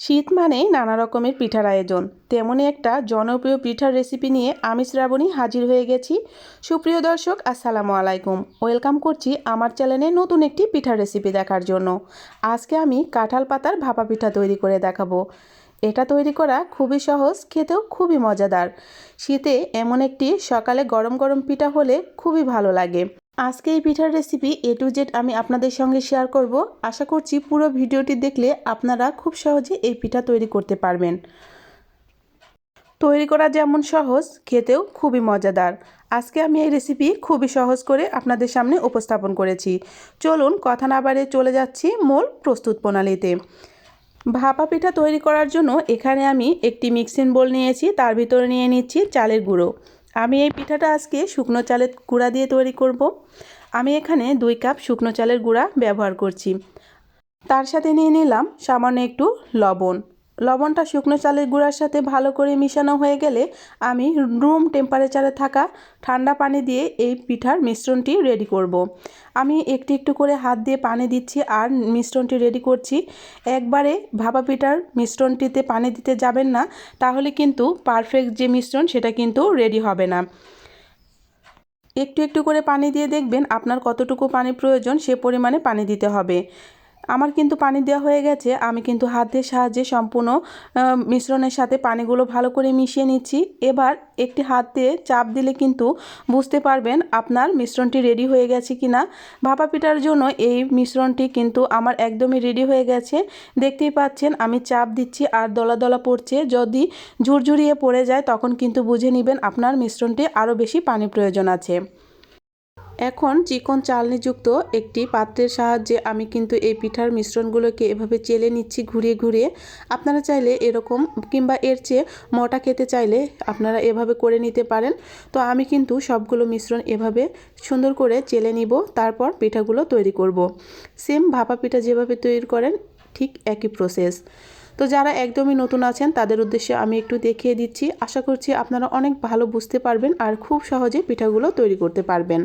শীত মানেই নানা রকমের পিঠার আয়োজন। তেমনই একটা জনপ্রিয় পিঠার রেসিপি নিয়ে আমি শ্রাবণী হাজির হয়ে গেছি। সুপ্রিয় দর্শক, আসসালামু আলাইকুম। ওয়েলকাম করছি আমার চ্যানেলে নতুন একটি পিঠার রেসিপি দেখার জন্য। আজকে আমি কাঁঠাল পাতার ভাপা পিঠা তৈরি করে দেখাবো। এটা তৈরি করা খুবই সহজ, খেতেও খুবই মজাদার। শীতে এমন একটি সকালে গরম গরম পিঠা হলে খুবই ভালো লাগে। আজকে এই পিঠার রেসিপি এ টু জেড আমি আপনাদের সঙ্গে শেয়ার করব। আশা করছি পুরো ভিডিওটি দেখলে আপনারা খুব সহজে এই পিঠা তৈরি করতে পারবেন। তৈরি করা যেমন সহজ, খেতেও খুবই মজাদার। আজকে আমি এই রেসিপি খুবই সহজ করে আপনাদের সামনে উপস্থাপন করেছি। চলুন কথা না বাড়িয়ে চলে যাচ্ছি মূল প্রস্তুত প্রণালীতে। ভাপা পিঠা তৈরি করার জন্য এখানে আমি একটি মিক্সিং বোল নিয়েছি, তার ভিতরে নিয়ে নিচ্ছি চালের গুঁড়ো। আমি এই পিঠাটা আজকে শুকনো চালের গুঁড়া দিয়ে তৈরি করব। আমি এখানে দুই কাপ শুকনো চালের গুঁড়া ব্যবহার করছি তার সাথে নিয়ে নিলাম সামান্য একটু লবণ লবণটা শুকনো চালের গুঁড়ার সাথে ভালো করে মিশানো হয়ে গেলে আমি রুম টেম্পারেচারে থাকা ঠান্ডা পানি দিয়ে এই পিঠার মিশ্রণটি রেডি করব। আমি একটু একটু করে হাত দিয়ে পানি দিচ্ছি আর মিশ্রণটি রেডি করছি। একবারে ভাপা পিঠার মিশ্রণটিতে পানি দিতে যাবেন না, তাহলে কিন্তু পারফেক্ট যে মিশ্রণ সেটা কিন্তু রেডি হবে না। একটু একটু করে পানি দিয়ে দেখবেন আপনার কতটুকু পানি প্রয়োজন সে পরিমাণে পানি দিতে হবে। আমার কিন্তু পানি দেওয়া হয়ে গেছে, আমি কিন্তু হাতের সাহায্যে সম্পূর্ণ মিশ্রণের সাথে পানিগুলো ভালো করে মিশিয়ে নিচ্ছি। এবার একটি হাত দিয়ে চাপ দিলে কিন্তু বুঝতে পারবেন আপনার মিশ্রণটি রেডি হয়ে গেছে কি না ভাপা পিঠার জন্য এই মিশ্রণটি কিন্তু আমার একদমই রেডি হয়ে গেছে। দেখতেই পাচ্ছেন, আমি চাপ দিচ্ছি আর দলা দলা পড়ছে। যদি ঝুরঝুরিয়ে পড়ে যায়, তখন কিন্তু বুঝে নেবেন আপনার মিশ্রণটি আরও বেশি পানি প্রয়োজন আছে। এখন চিকন চালনিযুক্ত একটি পাত্রের সাহায্যে আমি কিন্তু এই পিঠার মিশ্রণগুলোকে এভাবে চেলে নিচ্ছি ঘুরিয়ে ঘুরিয়ে। আপনারা চাইলে এরকম কিংবা এর চেয়ে মোটা খেতে চাইলে আপনারা এভাবে করে নিতে পারেন। তো আমি কিন্তু সবগুলো মিশ্রণ এভাবে সুন্দর করে চেলে নিব, তারপর পিঠাগুলো তৈরি করব। সেম ভাপা পিঠা যেভাবে তৈরি করেন, ঠিক একই প্রসেস তো যারা একদমই নতুন আছেন, তাদের উদ্দেশ্যে আমি একটু দেখিয়ে দিচ্ছি। আশা করছি আপনারা অনেক ভালো বুঝতে পারবেন আর খুব সহজে পিঠাগুলো তৈরি করতে পারবেন।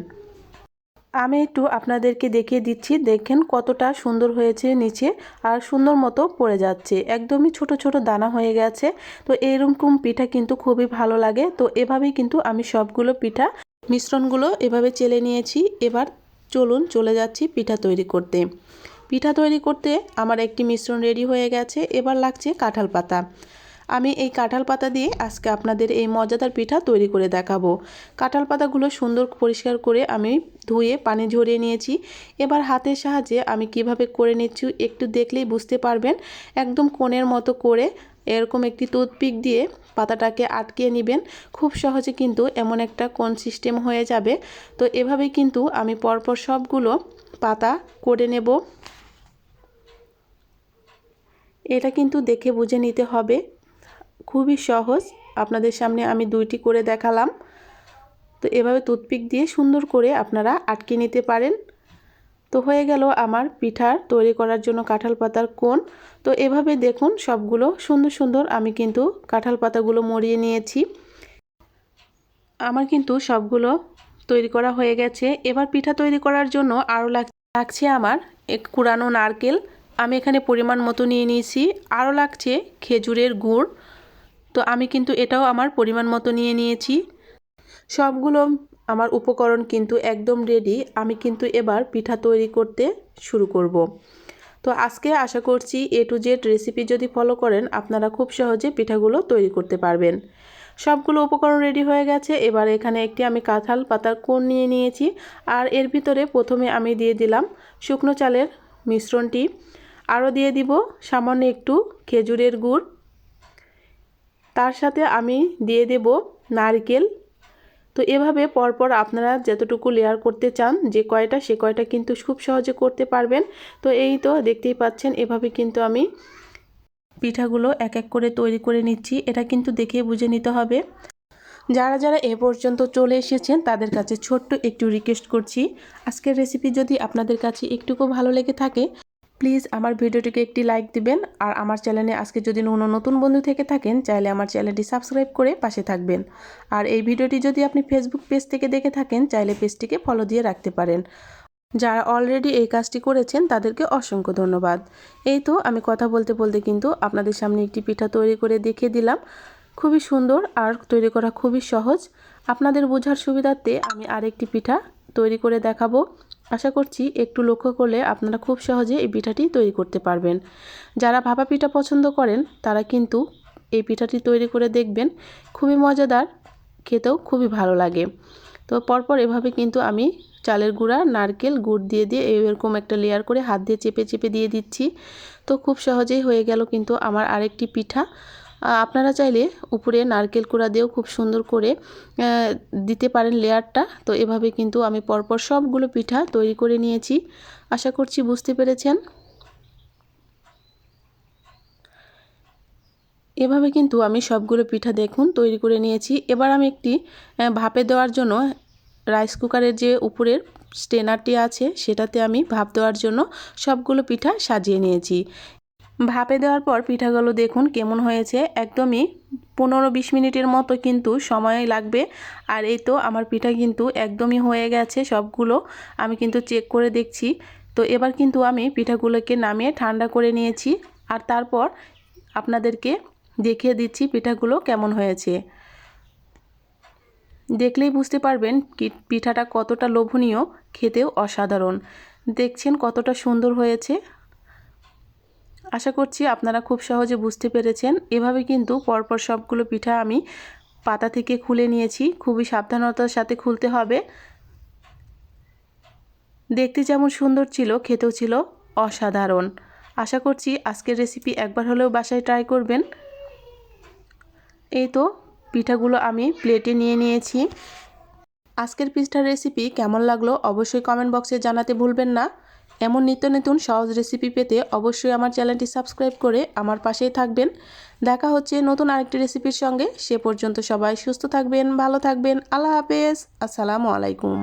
আমি একটু আপনাদেরকে দেখিয়ে দিচ্ছি, দেখেন কতটা সুন্দর হয়েছে নিচে আর সুন্দর মতো পড়ে যাচ্ছে। একদমই ছোট ছোট দানা হয়ে গেছে। তো এইরকম পিঠা কিন্তু খুবই ভালো লাগে। তো এভাবেই কিন্তু আমি সবগুলো পিঠা, মিশ্রণগুলো এভাবে চেলে নিয়েছি। এবার চলুন চলে যাচ্ছি পিঠা তৈরি করতে। পিঠা তৈরি করতে আমার একটি মিশ্রণ রেডি হয়ে গেছে। এবার লাগছে কাঁঠাল পাতা। আমি এই কাঁঠাল পাতা দিয়ে আজকে আপনাদের এই মজাদার পিঠা তৈরি করে দেখাবো। কাঁঠাল পাতাগুলো সুন্দর পরিষ্কার করে আমি ধুয়ে পানি ঝরিয়ে নিয়েছি। এবার হাতের সাহায্যে আমি কীভাবে করে নিচ্ছি একটু দেখলেই বুঝতে পারবেন। একদম কোণের মতো করে এরকম একটি টুথপিক দিয়ে পাতাটাকে আটকিয়ে নেবেন। খুব সহজে কিন্তু এমন একটা কোন সিস্টেম হয়ে যাবে। তো এভাবেই কিন্তু আমি পরপর সবগুলো পাতা করে নেব। এটা কিন্তু দেখে বুঝে নিতে হবে। খুবই সহজ। আপনাদের সামনে আমি দুইটি করে দেখালাম। তো এভাবে টুথপিক দিয়ে সুন্দর করে আপনারা আটকে নিতে পারেন। তো হয়ে গেল আমার পিঠার তৈরি করার জন্য কাঁঠাল পাতার কোন তো এভাবে দেখুন সবগুলো সুন্দর সুন্দর আমি কিন্তু কাঁঠাল পাতাগুলো মরিয়ে নিয়েছি। আমার কিন্তু সবগুলো তৈরি করা হয়ে গেছে। এবার পিঠা তৈরি করার জন্য আরও লাগছে আমার এক কুড়ানো নারকেল। আমি এখানে পরিমাণ মতো নিয়ে নিয়েছি। আরও লাগছে খেজুরের গুড়। তো আমি কিন্তু এটাও আমার পরিমাণ মতো নিয়ে নিয়েছি। সবগুলো আমার উপকরণ কিন্তু একদম রেডি আমি কিন্তু এবার পিঠা তৈরি করতে শুরু করব। তো আজকে আশা করছি এ টু জেড রেসিপি যদি ফলো করেন, আপনারা খুব সহজে পিঠাগুলো তৈরি করতে পারবেন। সবগুলো উপকরণ রেডি হয়ে গেছে। এবার এখানে একটি আমি কাঁঠাল পাতার কোন নিয়ে নিয়েছি। আর এর ভিতরে প্রথমে আমি দিয়ে দিলাম শুকনো চালের মিশ্রণটি। আরও দিয়ে দিব সামান্য একটু খেজুরের গুড়। তার সাথে আমি দিয়ে দেব নারকেল। তো এভাবে পরপর আপনারা যতটুকু লেয়ার করতে চান, যে কয়টা, সে কয়টা কিন্তু খুব সহজে করতে পারবেন। তো এই তো দেখতেই পাচ্ছেন, এভাবে কিন্তু আমি পিঠাগুলো এক এক করে তৈরি করে নিচ্ছি। এটা কিন্তু দেখে বুঝে নিতে হবে। যারা যারা এ পর্যন্ত চলে এসেছেন, তাদের কাছে ছোট্ট একটু রিকোয়েস্ট করছি। আজকের রেসিপি যদি আপনাদের কাছে একটুকু ভালো লেগে থাকে প্লিজ আমার ভিডিওটিকে একটি লাইক দিবেন আর আমার চ্যানেলে আজকে যদি কোনো নতুন বন্ধু থেকে থাকেন, চাইলে আমার চ্যানেলটি সাবস্ক্রাইব করে পাশে থাকবেন। আর এই ভিডিওটি যদি আপনি ফেসবুক পেজ থেকে দেখে থাকেন, চাইলে পেজটিকে ফলো দিয়ে রাখতে পারেন। যারা অলরেডি এই কাজটি করেছেন, তাদেরকে অসংখ্য ধন্যবাদ। এই তো আমি কথা বলতে বলতে কিন্তু আপনাদের সামনে একটি পিঠা তৈরি করে দেখিয়ে দিলাম। খুবই সুন্দর আর তৈরি করা খুবই সহজ। আপনাদের বোঝার সুবিধার্থে আমি আরেকটি পিঠা তৈরি করে দেখাবো। আশা করছি একটু লক্ষ্য করলে আপনারা খুব সহজে এই পিঠাটি তৈরি করতে পারবেন। যারা ভাপা পিঠা পছন্দ করেন, তারা কিন্তু এই পিঠাটি তৈরি করে দেখবেন, খুবই মজাদার, খেতেও খুবই ভালো লাগে। তো পরপর এভাবে কিন্তু আমি চালের গুঁড়া, নারকেল, গুড় দিয়ে দিয়ে এরকম একটা লেয়ার করে হাত দিয়ে চেপে চেপে দিয়ে দিচ্ছি। তো খুব সহজেই হয়ে গেল কিন্তু আমার আরেকটি পিঠা। আপনারা চাইলে উপরে নারকেল কুড়া দিয়েও খুব সুন্দর করে দিতে পারেন লেয়ারটা। তো এভাবে কিন্তু আমি পরপর সবগুলো পিঠা তৈরি করে নিয়েছি। আশা করছি বুঝতে পেরেছেন। এভাবে কিন্তু আমি সবগুলো পিঠা দেখুন তৈরি করে নিয়েছি। এবার আমি একটি ভাপে দেওয়ার জন্য রাইস কুকারের যে উপরের স্টেনারটি আছে, সেটাতে আমি ভাপ দেওয়ার জন্য সবগুলো পিঠা সাজিয়ে নিয়েছি। ভাপে দেওয়ার পর পিঠাগুলো দেখুন কেমন হয়েছে। একদমই পনেরো বিশ মিনিটের মতো কিন্তু সময় লাগবে। আর এই তো আমার পিঠা কিন্তু একদমই হয়ে গেছে সবগুলো। আমি কিন্তু চেক করে দেখছি। তো এবার কিন্তু আমি পিঠাগুলোকে নামিয়ে ঠান্ডা করে নিয়েছি। আর তারপর আপনাদেরকে দেখিয়ে দিচ্ছি পিঠাগুলো কেমন হয়েছে। দেখলেই বুঝতে পারবেন পিঠাটা কতটা লোভনীয়, খেতেও অসাধারণ। দেখছেন কতটা সুন্দর হয়েছে। আশা করছি আপনারা খুব সহজে বুঝতে পেরেছেন। এভাবে কিন্তু পরপর সবগুলো পিঠা আমি পাতা থেকে খুলে নিয়েছি। খুবই সাবধানতার সাথে খুলতে হবে। দেখতে যেমন সুন্দর ছিল, খেতেও ছিল অসাধারণ। আশা করছি আজকের রেসিপি একবার হলেও বাসায় ট্রাই করবেন। এই তো পিঠাগুলো আমি প্লেটে নিয়ে নিয়েছি। আজকের পিঠার রেসিপি কেমন লাগল অবশ্যই কমেন্ট বক্সে জানাতে ভুলবেন না। এমন নিত্য নতুন সহজ রেসিপি পেতে অবশ্যই আমার চ্যানেলটি সাবস্ক্রাইব করে আমার পাশেই থাকবেন। দেখা হচ্ছে নতুন আরেকটি রেসিপির সঙ্গে। সে পর্যন্ত সবাই সুস্থ থাকবেন, ভালো থাকবেন। আল্লাহ হাফেজ। আসসালামু আলাইকুম।